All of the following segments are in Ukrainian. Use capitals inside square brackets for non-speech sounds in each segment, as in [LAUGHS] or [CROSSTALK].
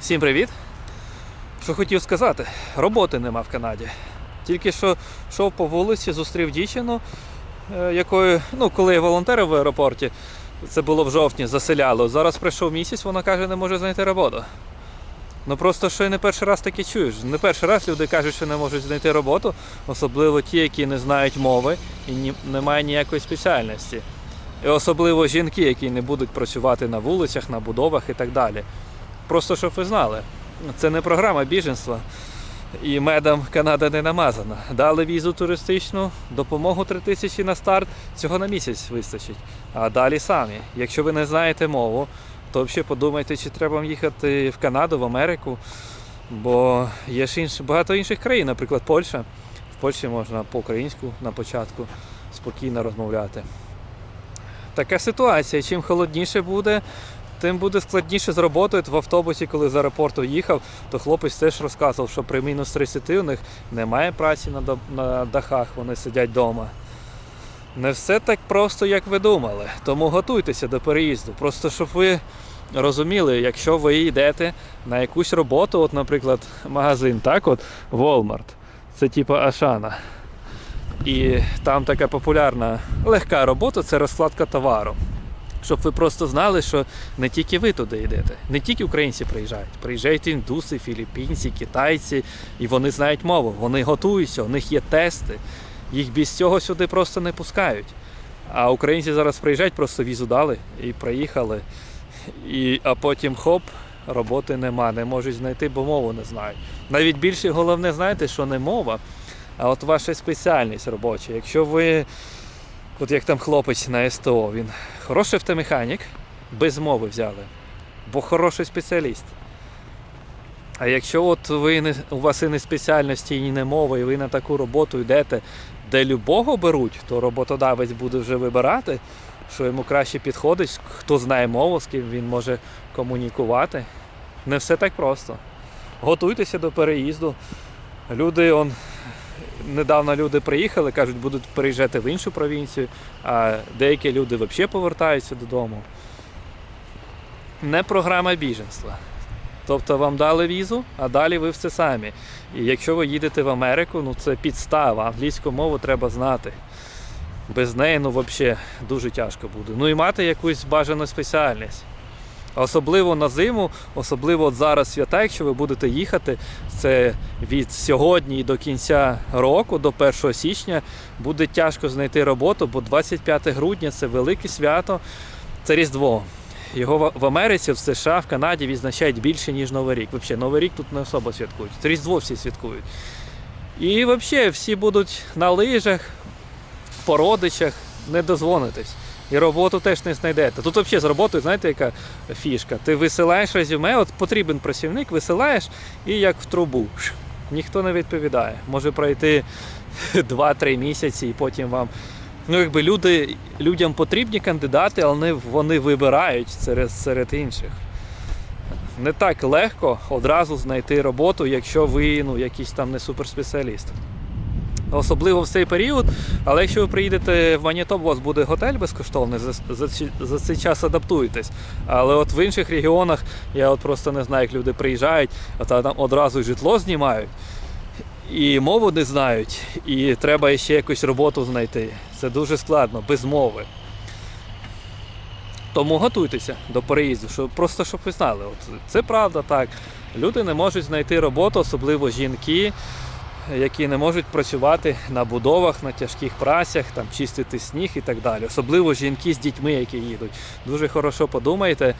Всім привіт! Що хотів сказати, роботи нема в Канаді. Тільки що йшов по вулиці, зустрів дівчину, е, якою, ну, коли я волонтерив в аеропорті, це було в жовтні, заселяло. Зараз пройшов місяць, вона каже, не може знайти роботу. Ну просто що я не перший раз таке чуєш. Не перший раз люди кажуть, що не можуть знайти роботу, особливо ті, які не знають мови і ні, немає ніякої спеціальності. І особливо жінки, які не будуть працювати на вулицях, на будовах і так далі. Просто щоб ви знали, це не програма біженства. І медом Канада не намазана. Дали візу туристичну, допомогу 3 тисячі на старт, цього на місяць вистачить. А далі самі. Якщо ви не знаєте мову, то взагалі подумайте, чи треба вам їхати в Канаду, в Америку. Бо є ж інш, багато інших країн, наприклад, Польща. В Польщі можна по-українську на початку спокійно розмовляти. Така ситуація. Чим холодніше буде, тим буде складніше з роботою. В автобусі, коли з аеропорту їхав, то хлопець теж розказував, що при мінус 30 у них немає праці на, дахах, вони сидять вдома. Не все так просто, як ви думали. Тому готуйтеся до переїзду. Просто щоб ви розуміли, якщо ви йдете на якусь роботу, от, наприклад, магазин, так, от Walmart, це типу Ашана. І там така популярна легка робота це розкладка товару. Щоб ви просто знали, що не тільки ви туди йдете, не тільки українці приїжджають. Приїжджають індуси, філіппінці, китайці, і вони знають мову, вони готуються, у них є тести. Їх без цього сюди просто не пускають. А українці зараз приїжджають, просто візу дали і приїхали. І, а потім хоп, роботи нема, не можуть знайти, бо мову не знають. Навіть більше головне, знаєте, що не мова, а от ваша спеціальність робоча. Якщо ви, от як там хлопець на СТО, він хороший автомеханік, без мови взяли, бо хороший спеціаліст. А якщо от ви не, у вас і не спеціальності, і не мова, і ви на таку роботу йдете, де любого беруть, то роботодавець буде вже вибирати, що йому краще підходить, хто знає мову, з ким він може комунікувати. Не все так просто. Готуйтеся до переїзду. Люди, он, недавно люди приїхали, кажуть, будуть переїжджати в іншу провінцію, а деякі люди взагалі повертаються додому. Не програма біженства. Тобто вам дали візу, а далі ви все самі. І якщо ви їдете в Америку, ну це підстава. Англійську мову треба знати. Без неї ну взагалі дуже тяжко буде. Ну і мати якусь бажану спеціальність. Особливо на зиму, особливо от зараз свята, якщо ви будете їхати, це від сьогодні до кінця року, до 1 січня, буде тяжко знайти роботу, бо 25 грудня це велике свято, це Різдво. Його в- Америці, в США, в Канаді відзначають більше, ніж Новий рік. Взагалі, Новий рік тут не особо святкують. Це Різдво всі святкують. І взагалі всі будуть на лижах, по родичах, не дозвонитись. І роботу теж не знайдете. Тут взагалі з роботою, знаєте, яка фішка? Ти висилаєш резюме, от потрібен працівник, висилаєш і як в трубу. Ніхто не відповідає. Може пройти [LAUGHS] 2-3 місяці і потім вам. Ну, якби люди, людям потрібні кандидати, але вони, вибирають серед, серед інших. Не так легко одразу знайти роботу, якщо ви ну, якийсь там не суперспеціаліст. Особливо в цей період, але якщо ви приїдете в Манітобу, у вас буде готель безкоштовний, за, за, за цей час адаптуєтесь. Але от в інших регіонах я от просто не знаю, як люди приїжджають, а там одразу житло знімають, і мову не знають, і треба ще якусь роботу знайти. Це дуже складно, без мови. Тому готуйтеся до переїзду, щоб, просто щоб ви знали. От, це правда так. Люди не можуть знайти роботу, особливо жінки, які не можуть працювати на будовах, на тяжких працях, там, чистити сніг і так далі. Особливо жінки з дітьми, які їдуть. Дуже хорошо подумайте,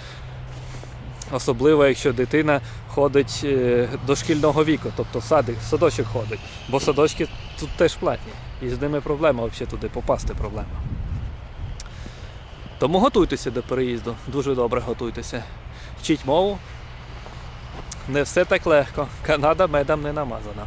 особливо якщо дитина ходить е, до шкільного віку, тобто садик, садочок ходить. Бо садочки тут теж платні. І з ними проблема взагалі туди попасти проблема. Тому готуйтеся до переїзду, дуже добре готуйтеся. Вчіть мову. Не все так легко. Канада медом не намазана.